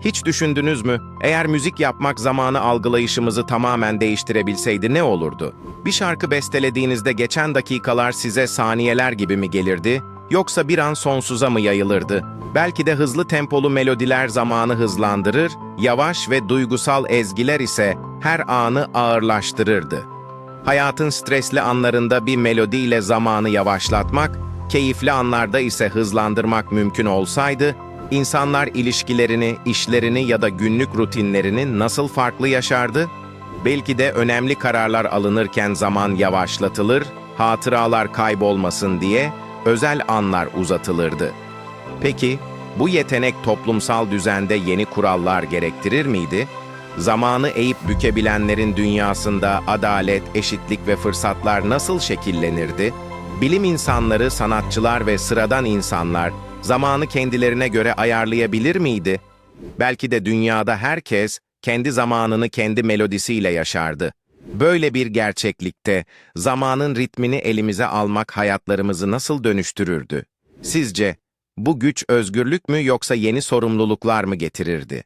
Hiç düşündünüz mü? Eğer müzik yapmak zamanı algılayışımızı tamamen değiştirebilseydi ne olurdu? Bir şarkı bestelediğinizde geçen dakikalar size saniyeler gibi mi gelirdi? Yoksa bir an sonsuza mı yayılırdı? Belki de hızlı tempolu melodiler zamanı hızlandırır, yavaş ve duygusal ezgiler ise her anı ağırlaştırırdı. Hayatın stresli anlarında bir melodiyle zamanı yavaşlatmak, keyifli anlarda ise hızlandırmak mümkün olsaydı, insanlar ilişkilerini, işlerini ya da günlük rutinlerini nasıl farklı yaşardı? Belki de önemli kararlar alınırken zaman yavaşlatılır, hatıralar kaybolmasın diye özel anlar uzatılırdı. Peki, bu yetenek toplumsal düzende yeni kurallar gerektirir miydi? Zamanı eğip bükebilenlerin dünyasında adalet, eşitlik ve fırsatlar nasıl şekillenirdi? Bilim insanları, sanatçılar ve sıradan insanlar zamanı kendilerine göre ayarlayabilir miydi? Belki de dünyada herkes kendi zamanını kendi melodisiyle yaşardı. Böyle bir gerçeklikte zamanın ritmini elimize almak hayatlarımızı nasıl dönüştürürdü? Sizce bu güç özgürlük mü yoksa yeni sorumluluklar mı getirirdi?